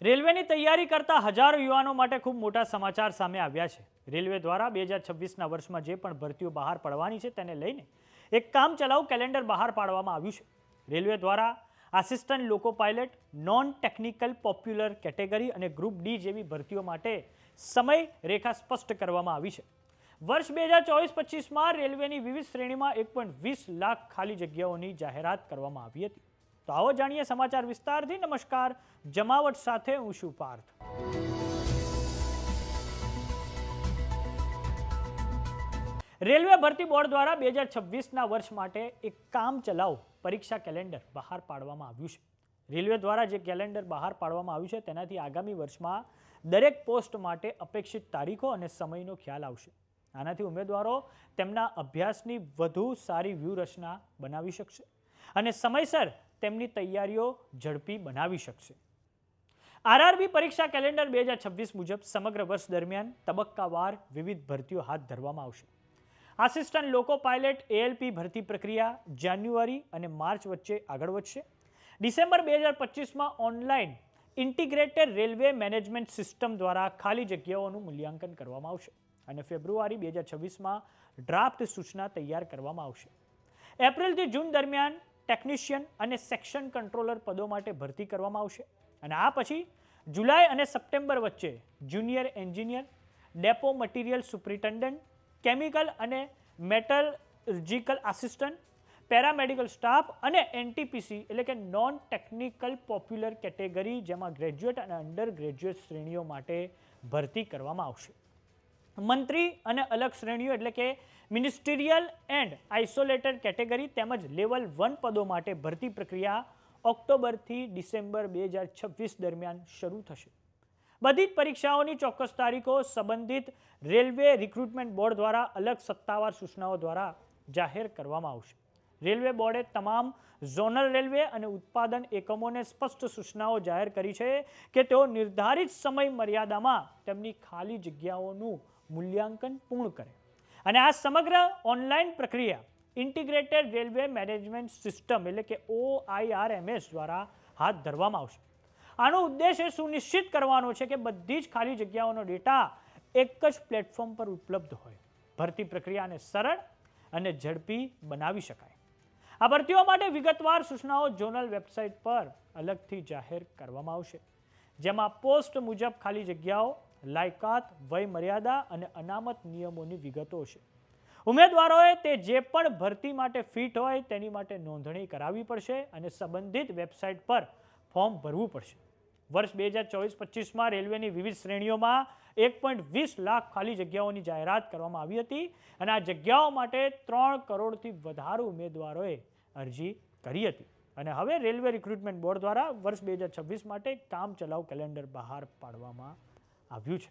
રેલવેની તૈયારી કરતા હજારો યુવાનો માટે ખૂબ મોટા સમાચાર સામે આવ્યા છે. રેલવે દ્વારા બે હજાર છવ્વીસના વર્ષમાં જે પણ ભરતીઓ બહાર પાડવાની છે તેને લઈને એક કામ ચલાવ કેલેન્ડર બહાર પાડવામાં આવ્યું છે. રેલવે દ્વારા assistant loco pilot non technical popular category અને ગ્રુપ ડી જેવી ભરતીઓ માટે સમય રેખા સ્પષ્ટ કરવામાં આવી છે. વર્ષ બે હજાર ચોવીસ પચીસમાં રેલવેની વિવિધ શ્રેણીમાં એક વીસ લાખ ખાલી જગ્યાઓની જાહેરાત કરવામાં આવી હતી. તો આવો જાણીએ સમાચાર વિસ્તારથી. નમસ્કાર. જમાવટ સાથે હું શું પાર્થ. રેલવે ભરતી બોર્ડ દ્વારા બે હજાર છવ્વીસના વર્ષ માટે એક કામ ચલાવ. પરીક્ષા કેલેન્ડર બહાર પાડવામાં આવ્યું છે. રેલવે દ્વારા જે કેલેન્ડર બહાર પાડવામાં આવ્યું છે, તેનાથી આગામી વર્ષમાં દરેક પોસ્ટ માટે અપેક્ષિત તારીખો અને સમયનો ખ્યાલ આવશે. આનાથી ઉમેદવારો તેમના અભ્યાસની વધુ સારી વ્યૂહરચના બનાવી શકશે. અને સમયસર તેમની તૈયારીઓ ઝડપી બનાવી શકશે. આરઆરબી પરીક્ષા કેલેન્ડર બે હજાર છવ્વીસ મુજબ સમગ્ર વર્ષ દરમિયાન તબક્કાવાર વિવિધ ભરતીઓ હાથ ધરવામાં આવશે. આસિસ્ટન્ટ લોકો પાયલટ એએલપી ભરતી પ્રક્રિયા જાન્યુઆરી અને માર્ચ વચ્ચે આગળ વધશે. ડિસેમ્બર બે હજાર પચીસમાં online integrated railway management system દ્વારા ખાલી જગ્યાઓનું મૂલ્યાંકન કરવામાં આવશે અને ફેબ્રુઆરી બે હજાર છવ્વીસમાં ડ્રાફ્ટ સૂચના તૈયાર કરવામાં આવશે. એપ્રિલથી જૂન દરમિયાન ટેકનિશિયન અને સેક્શન કંટ્રોલર પદો માટે ભરતી કરવામાં આવશે. અને આ પછી જુલાઈ અને સપ્ટેમ્બર વચ્ચે junior engineer, depot material superintendent, chemical અને મેટલર્જિકલ આસિસ્ટન્ટ, પેરામેડિકલ સ્ટાફ અને એનટીપીસી એટલે કે નોન ટેકનિકલ પોપ્યુલર કેટેગરી જેમાં ગ્રેજ્યુએટ અને અંડર ગ્રેજ્યુએટ શ્રેણીઓ માટે ભરતી કરવામાં આવશે. મંત્રી અને અલગ શ્રેણીઓ એટલે કે મિનિસ્ટ્રીયલ એન્ડ આઇસોલેટેડ કેટેગરી તેમજ લેવલ વન પદો માટે ભરતી પ્રક્રિયા ઓક્ટોબરથી ડિસેમ્બર બે હજાર છવ્વીસ દરમિયાન શરૂ થશે. બધી જ પરીક્ષાઓની ચોક્કસ તારીખો સંબંધિત રેલવે રિક્રુટમેન્ટ બોર્ડ દ્વારા અલગ સત્તાવાર સૂચનાઓ દ્વારા જાહેર કરવામાં આવશે. રેલવે બોર્ડે તમામ ઝોનલ રેલવે અને ઉત્પાદન એકમોને સ્પષ્ટ સૂચનાઓ જાહેર કરી છે કે તેઓ નિર્ધારિત સમય મર્યાદામાં તેમની ખાલી જગ્યાઓનું મૂલ્યાંકન પૂર્ણ કરે. અને આ સમગ્ર ઓનલાઈન પ્રક્રિયા ઇન્ટિગ્રેટેડ રેલવે મેનેજમેન્ટ સિસ્ટમ એટલે કે ઓઆઈઆરએમએસ દ્વારા હાથ ધરવામાં આવશે. આનો ઉદ્દેશ એ સુનિશ્ચિત કરવાનો છે કે બધી જ ખાલી જગ્યાઓનો ડેટા એક જ પ્લેટફોર્મ પર ઉપલબ્ધ હોય. ભરતી પ્રક્રિયાને સરળ અને ઝડપી બનાવી શકાય. આ ભરતીઓ માટે વિગતવાર સૂચનાઓ જોનલ વેબસાઇટ પર અલગથી જાહેર કરવામાં આવશે. જેમાં પોસ્ટ મુજબ ખાલી જગ્યાઓ, લાયકાત વય મર્યાદા અને અનામત નિયમોની વિગતો છે. ઉમેદવારોએ તે જે પણ ભરતી માટે ફિટ હોય તેની માટે નોંધણી કરાવવી પડશે અને સંબંધિત વેબસાઇટ પર ફોર્મ ભરવું પડશે. વર્ષ બે હજાર ચોવીસ પચીસમાં રેલવેની વિવિધ શ્રેણીઓમાં એક પોઈન્ટ વીસ લાખ ખાલી જગ્યાઓની જાહેરાત કરવામાં આવી હતી અને આ જગ્યાઓ માટે ત્રણ કરોડથી વધારે ઉમેદવારોએ અરજી કરી હતી. અને હવે રેલવે રિક્રુટમેન્ટ બોર્ડ દ્વારા વર્ષ બે હજાર છવ્વીસ માટે કામ ચલાવ કેલેન્ડર બહાર પાડવામાં આવ્યું છે.